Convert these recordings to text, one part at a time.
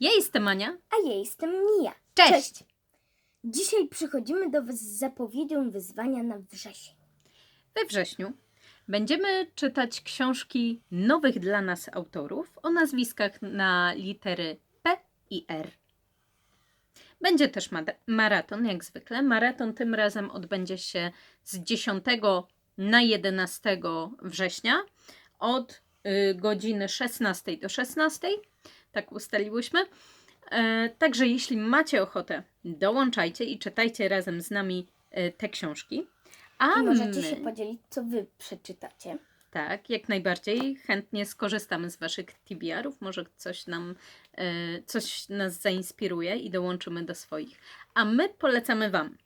Ja jestem Ania. A ja jestem Mija. Cześć! Dzisiaj przychodzimy do Was z zapowiedzią wyzwania na wrzesień. We wrześniu będziemy czytać książki nowych dla nas autorów o nazwiskach na litery P i R. Będzie też ma- maraton, jak zwykle. Maraton tym razem odbędzie się z 10 na 11 września od godziny 16 do 16. Tak ustaliłyśmy. E, także jeśli macie ochotę, dołączajcie i czytajcie razem z nami e, te książki. A I możecie my, się podzielić, co Wy przeczytacie. tak, jak najbardziej chętnie skorzystamy z Waszych TBR-ów. Może coś nam, e, coś nas zainspiruje i dołączymy do swoich. A my polecamy Wam.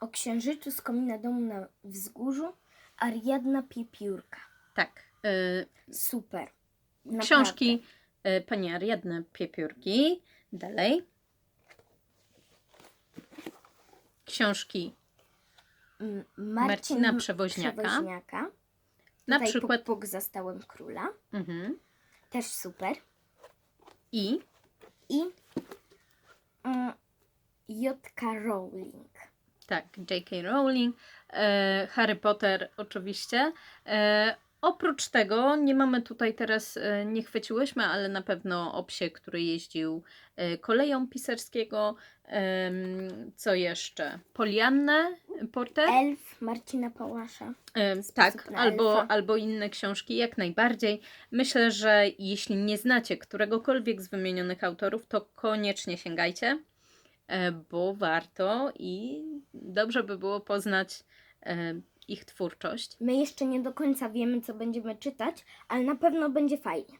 O księżycu z komina domu na wzgórzu Ariadna Piepiórka. Tak, e, Super. Naprawdę. książki e, pani Ariadny Piepiórki. Dalej. Książki M- Marcina Przewoźniaka. Przewoźniaka. na Tutaj przykład. Puk, Puk zastałem króla. Mhm. Też super. I I mm, J.K. Rowling. Tak, J.K. Rowling, e, Harry Potter oczywiście. E, oprócz tego nie mamy tutaj teraz, e, nie chwyciłyśmy, ale na pewno o psie, który jeździł e, koleją pisarskiego. Em, co jeszcze? Poliannę Porter? Elf Marcina Pałasza. E, tak, albo, elfa. albo inne książki, jak najbardziej. Myślę, że jeśli nie znacie któregokolwiek z wymienionych autorów, to koniecznie sięgajcie, e, bo warto i dobrze by było poznać e, ich twórczość. My jeszcze nie do końca wiemy, co będziemy czytać, ale na pewno będzie fajnie.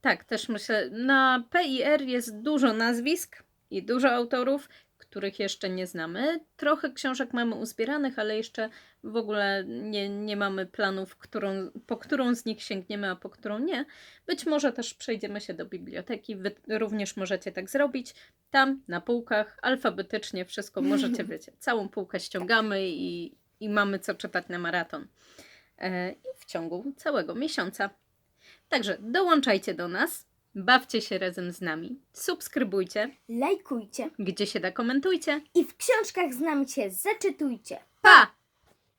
Tak, też myślę, na PIR jest dużo nazwisk i dużo autorów, których jeszcze nie znamy. Trochę książek mamy uzbieranych, ale jeszcze w ogóle nie, nie mamy planów, którą, po którą z nich sięgniemy, a po którą nie. Być może też przejdziemy się do biblioteki. Wy również możecie tak zrobić. Tam na półkach alfabetycznie wszystko możecie, wiecie, całą półkę ściągamy i, i mamy co czytać na maraton. E, I w ciągu całego miesiąca. Także dołączajcie do nas, bawcie się razem z nami, subskrybujcie, Lajkujcie gdzie się da komentujcie. i w książkach z nami się zaczytujcie. Pa!